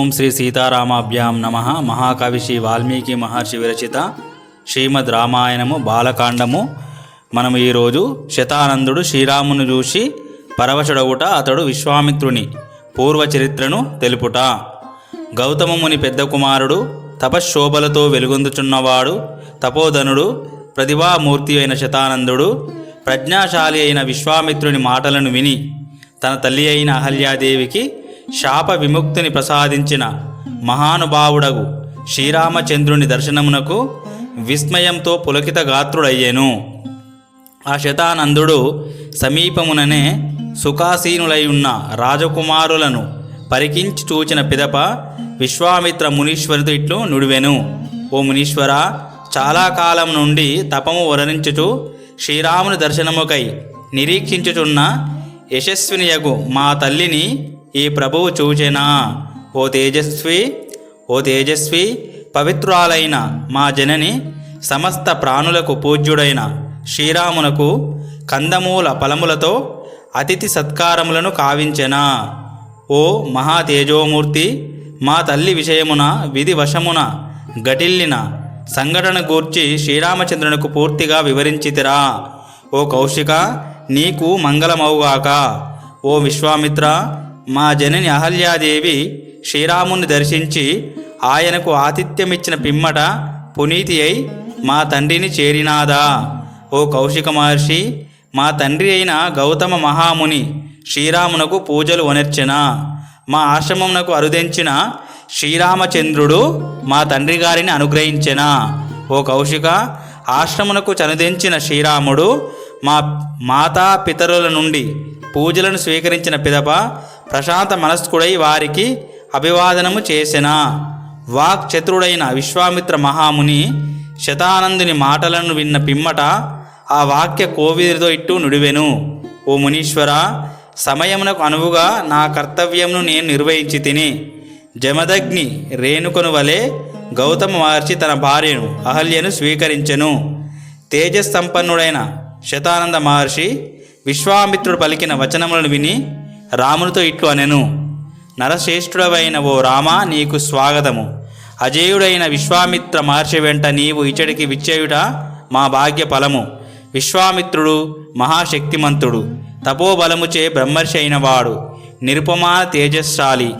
ఓం శ్రీ సీతారామాభ్యాం నమ. మహాకవి శ్రీ వాల్మీకి మహర్షి విరచిత శ్రీమద్ రామాయణము బాలకాండము. మనం ఈరోజు శతానందుడు శ్రీరామును చూసి పరవశుడవుట అతడు విశ్వామిత్రుని పూర్వ చరిత్రను తెలుపుట. గౌతమముని పెద్ద కుమారుడు తపశ్శోభలతో వెలుగొందుచున్నవాడు తపోధనుడు ప్రతిభామూర్తి అయిన శతానందుడు ప్రజ్ఞాశాలి అయిన విశ్వామిత్రుని మాటలను విని తన తల్లి అయిన అహల్యాదేవికి శాప విముక్తిని ప్రసాదించిన మహానుభావుడగు శ్రీరామచంద్రుని దర్శనమునకు విస్మయంతో పులకిత గాత్రుడయ్యేను. ఆ శతానందుడు సమీపముననే సుఖాసీనులై ఉన్న రాజకుమారులను పరికించి చూచిన పిదప విశ్వామిత్ర మునీశ్వరుడు ఇట్లు నుడివెను. ఓ మునీశ్వర చాలా కాలం నుండి తపము వరణించుచు శ్రీరాముని దర్శనముకై నిరీక్షించుచున్న యశస్వినియగు మా తల్లిని ఈ ప్రభువు చూచెనా? ఓ తేజస్వి ఓ తేజస్వి పవిత్రాలైన మా జనని సమస్త ప్రాణులకు పూజ్యుడైన శ్రీరామునకు కందమూల ఫలములతో అతిథి సత్కారములను కావించెనా? ఓ మహాతేజోమూర్తి మా తల్లి విషయమున విధి వశమున గటిల్లిన సంఘటన గూర్చి శ్రీరామచంద్రునకు పూర్తిగా వివరించితిరా. ఓ కౌశిక నీకు మంగళమవుగాక ఓ విశ్వామిత్ర మా జనని అహల్యాదేవి శ్రీరాముని దర్శించి ఆయనకు ఆతిథ్యమిచ్చిన పిమ్మట పునీతి అయి మా తండ్రిని చేరినాదా. ఓ కౌశిక మహర్షి మా తండ్రి అయిన గౌతమ మహాముని శ్రీరామునకు పూజలు వనర్చిన. మా ఆశ్రమమునకు అరుదెంచిన శ్రీరామచంద్రుడు మా తండ్రి గారిని అనుగ్రహించిన. ఓ కౌశిక ఆశ్రమునకు చనుదెంచిన శ్రీరాముడు మా మాతా పితరుల నుండి పూజలను స్వీకరించిన పిదప ప్రశాంత మనస్కుడై వారికి అభివాదనము చేసిన. వాక్ చతురుడైన విశ్వామిత్ర మహాముని శతానందుని మాటలను విన్న పిమ్మట ఆ వాక్య కోవిదితో ఇట్టు నుడివెను. ఓ మునీశ్వర సమయమునకు అనువుగా నా కర్తవ్యమును నేను నిర్వహించి తిని జమదగ్ని రేణుకను వలె గౌతమ మహర్షి తన భార్యను అహల్యను స్వీకరించెను. తేజస్సంపన్నుడైన శతానంద మహర్షి విశ్వామిత్రుడు పలికిన వచనములను విని రామునితో ఇట్లు అనెను నరశ్రేష్ఠుడవైన ఓ రామ నీకు స్వాగతము. అజేయుడైన విశ్వామిత్ర మహర్షి వెంట నీవు ఇచ్చడికి విచ్చేయుట మా భాగ్య ఫలము. విశ్వామిత్రుడు మహాశక్తిమంతుడు తపోబలముచే బ్రహ్మర్షి అయినవాడు నిరుపమా తేజస్శాలి.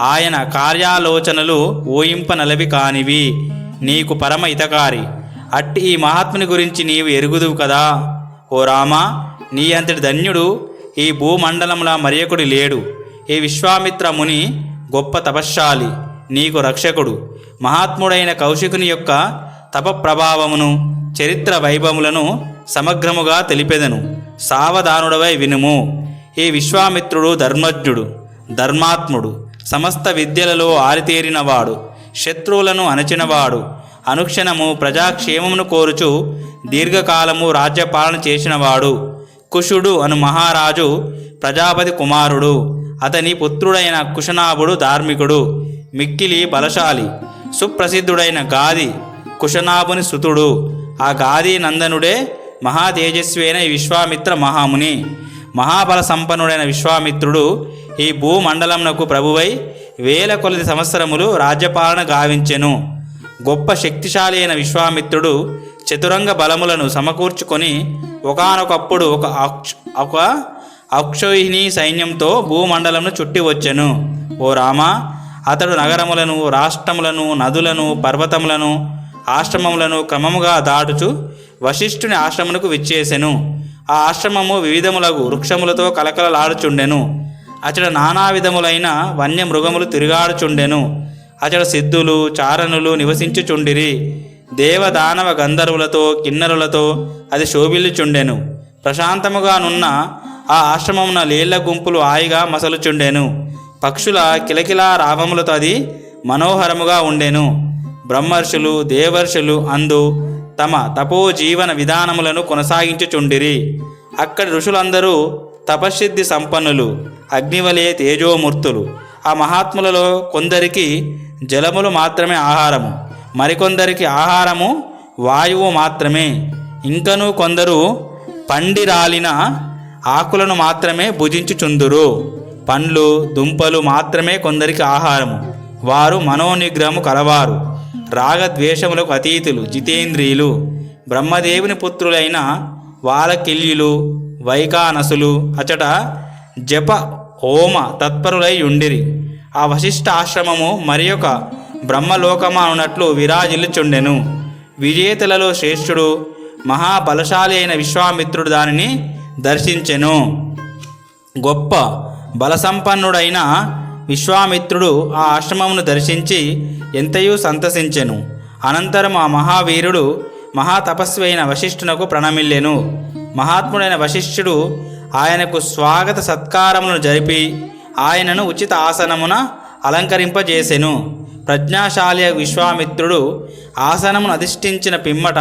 ఆయన కార్యాలోచనలు ఓయింపనలవి కానివి నీకు పరమ హితకారి. అట్టి ఈ మహాత్ముని గురించి నీవు ఎరుగుదువు కదా? ఓ రామా నీ అంతటి ధన్యుడు ఈ భూమండలంలా మరియకుడు లేడు. ఈ విశ్వామిత్ర ముని గొప్ప తపశ్శాలి నీకు రక్షకుడు. మహాత్ముడైన కౌశికుని యొక్క తప ప్రభావమును చరిత్ర వైభవములను సమగ్రముగా తెలిపెదను. సావధానుడవై వినుము. ఈ విశ్వామిత్రుడు ధర్మజ్ఞుడు ధర్మాత్ముడు సమస్త విద్యలలో ఆరితేరినవాడు శత్రువులను అణచినవాడు. అనుక్షణము ప్రజాక్షేమమును కోరుచు దీర్ఘకాలము రాజ్యపాలన చేసినవాడు. కుషుడు అను మహారాజు ప్రజాపతి కుమారుడు. అతని పుత్రుడైన కుశనాభుడు ధార్మికుడు మిక్కిలి బలశాలి సుప్రసిద్ధుడైన గాది కుశనాభుని సుతుడు. ఆ గాది నందనుడే మహాతేజస్వి అయిన ఈ విశ్వామిత్ర మహాముని. మహాబల సంపన్నుడైన విశ్వామిత్రుడు ఈ భూమండలంనకు ప్రభువై వేల కొలది సంవత్సరములు రాజ్యపాలన గావించెను. గొప్ప శక్తిశాలి అయిన విశ్వామిత్రుడు చతురంగ బలములను సమకూర్చుకొని ఒకానొకప్పుడు ఒక అక్ష ఒక అక్షోహిణి సైన్యంతో భూమండలంను చుట్టి వచ్చెను. ఓ రామ అతడు నగరములను రాష్ట్రములను నదులను పర్వతములను ఆశ్రమములను క్రమముగా దాటుచు వశిష్ఠుని ఆశ్రమునకు విచ్చేసెను. ఆ ఆశ్రమము వివిధములగు వృక్షములతో కలకలలాడుచుండెను. అతడు నానా విధములైన వన్య మృగములు తిరుగాడుచుండెను. అతడు సిద్ధులు చారణులు నివసించుచుండిరి. దేవదానవ గంధర్వులతో కిన్నరులతో అది శోభిల్లుచుండెను. ప్రశాంతముగానున్న ఆ ఆశ్రమమున లేళ్ళ గుంపులు హాయిగా మసలుచుండెను. పక్షుల కిలకిలా రావములతో అది మనోహరముగా ఉండెను. బ్రహ్మర్షులు దేవర్షులు అందు తమ తపోజీవన విధానములను కొనసాగించుచుండిరి. అక్కడి ఋషులందరూ తపశ్సిద్ధి సంపన్నులు అగ్నివలే తేజోమూర్తులు. ఆ మహాత్ములలో కొందరికి జలములు మాత్రమే ఆహారము. మరికొందరికి ఆహారము వాయువు మాత్రమే. ఇంకను కొందరు పండి రాలిన ఆకులను మాత్రమే భుజించుచుందురు. పండ్లు దుంపలు మాత్రమే కొందరికి ఆహారము. వారు మనోనిగ్రహము కలవారు. రాగద్వేషములకు అతీతులు జితేంద్రియులు. బ్రహ్మదేవుని పుత్రులైన వాలకిల్యులు వైకానసులు అచట జప హోమ తత్పరులై ఉండిరి. ఆ వశిష్ఠ ఆశ్రమము మరి బ్రహ్మలోకమా అన్నట్లు విరాజిల్లుచుండెను. విజేతలలో శ్రేష్ఠుడు మహాబలశాలి అయిన విశ్వామిత్రుడు దానిని దర్శించెను. గొప్ప బలసంపన్నుడైన విశ్వామిత్రుడు ఆ ఆశ్రమమును దర్శించి ఎంతయూ సంతసించెను. అనంతరం ఆ మహావీరుడు మహాతపస్వి అయిన వశిష్ఠునకు ప్రణమిల్లెను. మహాత్ముడైన వశిష్ఠుడు ఆయనకు స్వాగత సత్కారములను జరిపి ఆయనను ఉచిత ఆసనమున అలంకరింపజేసెను. ప్రజ్ఞాశాలి విశ్వామిత్రుడు ఆసనమును అధిష్ఠించిన పిమ్మట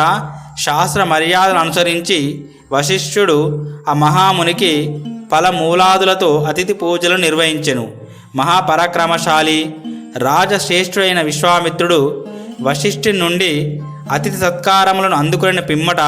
శాస్త్ర మర్యాదను అనుసరించి వశిష్ఠుడు ఆ మహామునికి ఫలమూలాదులతో అతిథి పూజలు నిర్వహించెను. మహాపరాక్రమశాలి రాజశ్రేష్ఠుడైన విశ్వామిత్రుడు వశిష్ఠి నుండి అతిథి సత్కారములను అందుకున్న పిమ్మట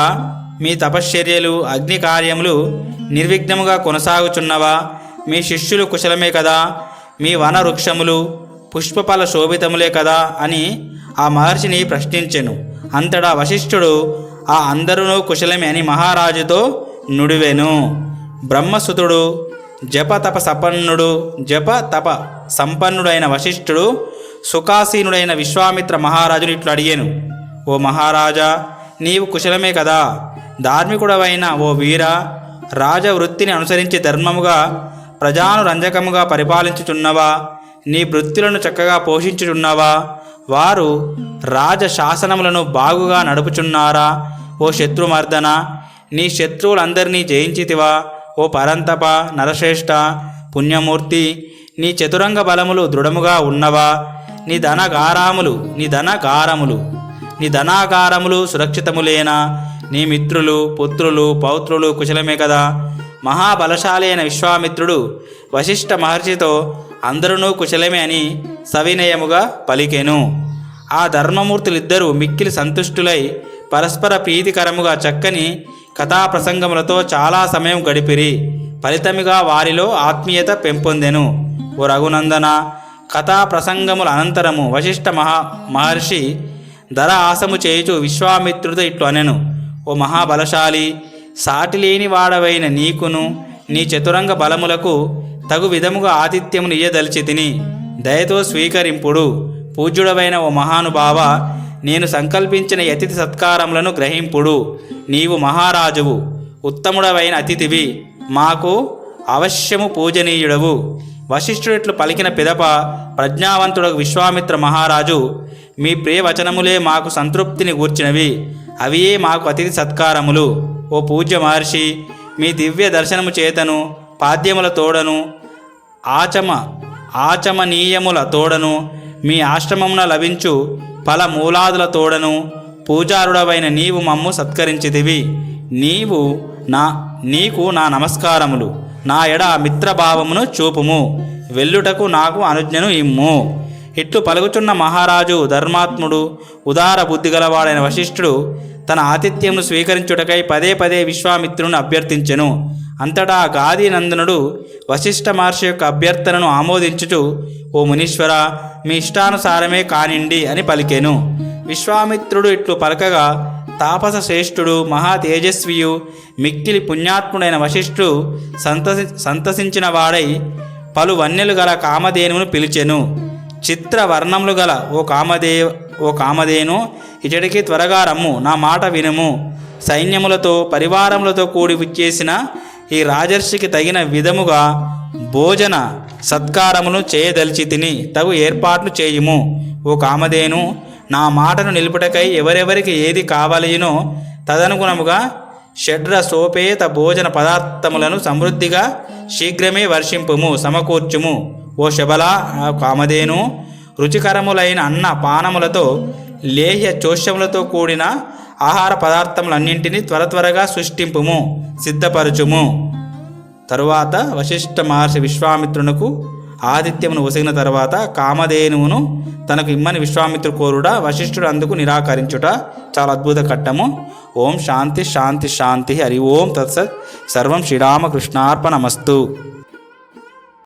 మీ తపశ్చర్యలు అగ్ని కార్యములు నిర్విఘ్నముగా కొనసాగుచున్నవా? మీ శిష్యులు కుశలమే కదా? మీ వన వృక్షములు పుష్పపాల శోభితములే కదా అని ఆ మహర్షిని ప్రశ్నించెను. అంతటా వశిష్ఠుడు ఆ అందరూ కుశలమే అని మహారాజుతో నుడివెను. బ్రహ్మసుతుడు జప తప సపన్నుడు జప తప సంపన్నుడైన వశిష్ఠుడు సుఖాసీనుడైన విశ్వామిత్ర మహారాజుని ఇట్లు అడిగాను. ఓ మహారాజా నీవు కుశలమే కదా. ధార్మికుడవైన ఓ వీర రాజవృత్తిని అనుసరించి ధర్మముగా ప్రజాను రంజకముగా పరిపాలించుచున్నవా? నీ వృత్తులను చక్కగా పోషించుచున్నవా? వారు రాజ శాసనములను బాగుగా నడుపుచున్నారా? ఓ శత్రుమర్దన నీ శత్రువులందరినీ జయించితివా? ఓ పరంతప నరశ్రేష్ఠ పుణ్యమూర్తి నీ చతురంగ బలములు దృఢముగా ఉన్నవా? నీ ధనగారాములు నీ ధనగారములు నీ ధనాగారములు సురక్షితములేనా? నీ మిత్రులు పుత్రులు పౌత్రులు కుశలమే కదా? మహాబలశాలి అయిన విశ్వామిత్రుడు వశిష్ఠ మహర్షితో అందరూ కుశలమే అని సవినయముగా పలికెను. ఆ ధర్మమూర్తులిద్దరూ మిక్కిలి సంతుష్టులై పరస్పర ప్రీతికరముగా చక్కని కథా ప్రసంగములతో చాలా సమయం గడిపిరి. ఫలితముగా వారిలో ఆత్మీయత పెంపొందెను. ఓ రఘునందన కథా ప్రసంగముల అనంతరము వశిష్ఠ మహా మహర్షి ధర ఆసము చేయుచు విశ్వామిత్రుడు ఇట్లు అనెను. ఓ మహాబలశాలి సాటిలేని వాడవైన నీకును నీ చతురంగ బలములకు తగు విధముగా ఆతిథ్యమును ఇయ్యదలిచి తిని దయతో స్వీకరింపుడు. పూజ్యుడవైన ఓ మహానుభావ నేను సంకల్పించిన అతిథి సత్కారములను గ్రహింపుడు. నీవు మహారాజువు ఉత్తముడవైన అతిథివి. మాకు అవశ్యము పూజనీయుడవు. వశిష్ఠుడిట్లు పలికిన పిదప ప్రజ్ఞావంతుడు విశ్వామిత్ర మహారాజు మీ ప్రియవచనములే మాకు సంతృప్తిని గూర్చినవి. అవియే మాకు అతిథి సత్కారములు. ఓ పూజ్య మహర్షి మీ దివ్య దర్శనము చేతను పాద్యముల తోడను ఆచమ ఆచమనీయముల తోడను మీ ఆశ్రమమున లభించు పల మూలాదుల తోడను పూజారుడవైన నీవు మమ్ము సత్కరించితివి. నీవు నా నీకు నా నమస్కారములు. నా ఎడ మిత్రభావమును చూపుము. వెల్లుటకు నాకు అనుజ్ఞను ఇమ్ము. ఇట్లు పలుకుచున్న మహారాజు ధర్మాత్ముడు ఉదార బుద్ధి గలవాడైన వశిష్ఠుడు తన ఆతిథ్యమును స్వీకరించుటకై పదే పదే విశ్వామిత్రుని అభ్యర్థించెను. అంతటా గాది నందనుడు వశిష్ఠ మహర్షి యొక్క అభ్యర్థనను ఆమోదించుచు ఓ మునీశ్వర మీ ఇష్టానుసారమే కానిండి అని పలికెను. విశ్వామిత్రుడు ఇట్లు పలకగా తాపస శ్రేష్ఠుడు మహా తేజస్వియు మిక్కిలి పుణ్యాత్ముడైన వశిష్ఠుడు సంతసి సంతసించిన వాడై పలు వన్యలు గల కామధేనువును పిలిచెను. చిత్ర వర్ణములు గల ఓ కామదే ఓ కామధేను ఇతడికి త్వరగా రమ్ము నా మాట వినుము. సైన్యములతో పరివారములతో కూడి విచ్చేసిన ఈ రాజర్షికి తగిన విధముగా భోజన సత్కారమును చేయదలిచి తిని తగు ఏర్పాట్లు చేయుము. ఓ కామధేను నా మాటను నిలుపుటకై ఎవరెవరికి ఏది కావలయునో తదనుగుణముగా షడ్ర సోపేత భోజన పదార్థములను సమృద్ధిగా శీఘ్రమే వర్షింపుము సమకూర్చుము. ఓ శబల ఆ కామధేను రుచికరములైన అన్న పానములతో లేహ్య చోష్యములతో కూడిన ఆహార పదార్థములన్నింటినీ త్వర త్వరగా సృష్టింపుము సిద్ధపరచుము. తరువాత వశిష్ఠ మహర్షి విశ్వామిత్రునకు ఆదిత్యమును ఒసిగిన తర్వాత కామధేనువును తనకు ఇమ్మని విశ్వామిత్రు కోరుడా వశిష్ఠుడు అందుకు నిరాకరించుట చాలా అద్భుత కట్టము ఓం శాంతి శాంతి శాంతి హరి ఓం తత్సత్. సర్వం శ్రీరామకృష్ణార్పణమస్తు.